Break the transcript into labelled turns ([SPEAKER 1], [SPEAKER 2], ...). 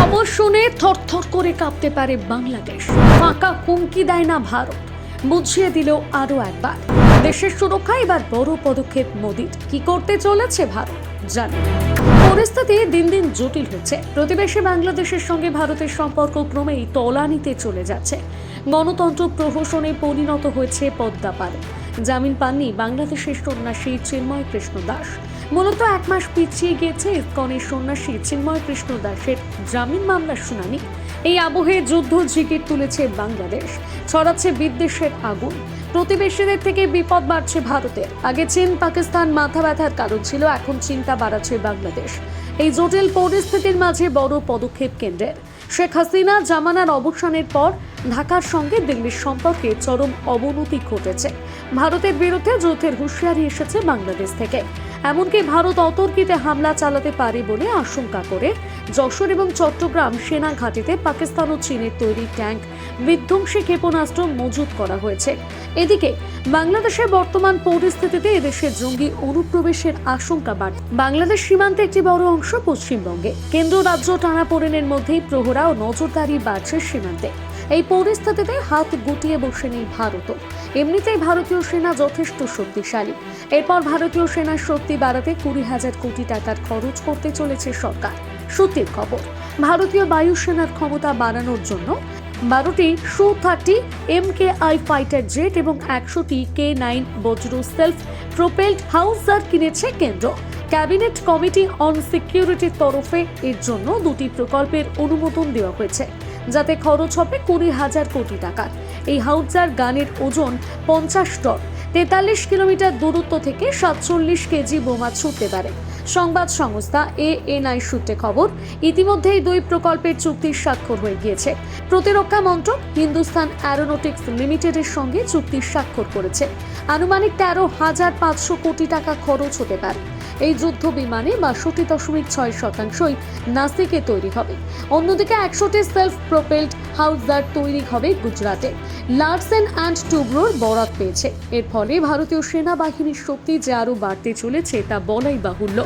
[SPEAKER 1] খবর শুনে থরথর করে কাঁপতে পারে বাংলাদেশ। ফাঁকা হুমকি দেয় না ভারত। বুঝিয়ে দিল আরও একবার। দেশের সুরক্ষা এবার বড় পদক্ষেপ মোদির। কি করতে চলেছে ভারত? জানি পরিস্থিতি দিন দিন জটিল হচ্ছে। প্রতিবেশী বাংলাদেশের সঙ্গে ভারতের সম্পর্ক ক্রমেই তলানিতে চলে যাচ্ছে। গণতন্ত্র প্রহসনে পরিণত হয়েছে পদ্মা পারে জামিন পাননি বাংলাদেশের সন্ন্যাসী চিন্ময় কৃষ্ণ দাস। মূলত এক মাস পিছিয়ে গিয়েছে ইসকনের সন্ন্যাসী চিন্ময় কৃষ্ণ দাসের জামিন মামলার শুনানি। এই আবহে যুদ্ধ জিকির তুলেছে বাংলাদেশ। ছড়াচ্ছে বিদ্বেষের আগুন। প্রতিবেশীদের থেকে বিপদ বাড়ছে ভারতের। আগে চীন, পাকিস্তান মাথা ব্যথার কারণ ছিল, এখন চিন্তা বাড়াচ্ছে বাংলাদেশ। এই জটিল পরিস্থিতির মাঝে বড় পদক্ষেপ কেন্দ্রের। শেখ হাসিনা জামানার অবসানের পর ঢাকার সঙ্গে দিল্লির সম্পর্কে চরম অবনতি ঘটেছে। ভারতের বিরুদ্ধে যুদ্ধের হুঁশিয়ারি এসেছে বাংলাদেশ থেকে। এমনকি ভারত অতর্কিতে হামলা চালাতে পারে বলে আশঙ্কা করে। যশোর এবং চট্টগ্রাম সেনা ঘাঁটিতে পাকিস্তান ও চীনের তৈরি ট্যাঙ্ক বিধ্বংসী ক্ষেপণাস্ত্র মজুত করা হয়েছে। এদিকে, বাংলাদেশের বর্তমান পরিস্থিতিতে এদেশে জঙ্গি অনুপ্রবেশের আশঙ্কা বাড় বাংলাদেশ সীমান্তে একটি বড় অংশ পশ্চিমবঙ্গে। কেন্দ্র রাজ্য টানাপোড়েনের মধ্যেই প্রহরা ও নজরদারি বাড়ছে সীমান্তে। এই পরিস্থিতিতে হাত গুটিয়ে বসে নেই ভারতও এমনিতেই ভারতীয় সেনা যথেষ্ট শক্তিশালী। এরপর ভারতীয় সেনার শক্তি বাড়াতে কুড়ি হাজার কোটি টাকার খরচ করতে চলেছে সরকার। সত্যির খবর, ভারতীয় বায়ুসেনার ক্ষমতা বাড়ানোর জন্য বারোটি Su thirty M K I fighter jet এবং একশোটি K nine Vajra self propelled howitzer কিনেছে কেন্দ্র। ক্যাবিনেট কমিটি অন সিকিউরিটির তরফে এর জন্য দুটি প্রকল্পের অনুমোদন দেওয়া হয়েছে। যাতে খরচ হবে কুড়ি হাজার কোটি টাকার এই হাউজার গানের ওজন পঞ্চাশ টন। তেতাল্লিশ কিলোমিটার দূরত্ব থেকে সাতচল্লিশ কেজি বোমা ছুটতে পারে। সংবাদ সংস্থা এএনআই সূত্রে খবর, ইতিমধ্যেই দুই প্রকল্পের চুক্তির স্বাক্ষর হয়ে গিয়েছে। প্রতিরক্ষা মন্ত্রক হিন্দুস্তান অ্যারোনটিক্স লিমিটেডের সঙ্গে চুক্তির স্বাক্ষর করেছে। আনুমানিক তেরো হাজার পাঁচশো কোটি টাকা খরচ হতে পারে। এই যুদ্ধ বিমানে বাষট্টি দশমিক ছয় শতাংশই নাসিকে তৈরি হবে। অন্যদিকে একশোটি সেলফ প্রোপেলড হাউজার তৈরি হবে গুজরাটে। লার্সেন অ্যান্ড টুব্রোর বরাত পেয়েছে। এর ফলে ভারতীয় সেনাবাহিনীর শক্তি যে আরও বাড়তে চলেছে তা বলাই বাহুল্য।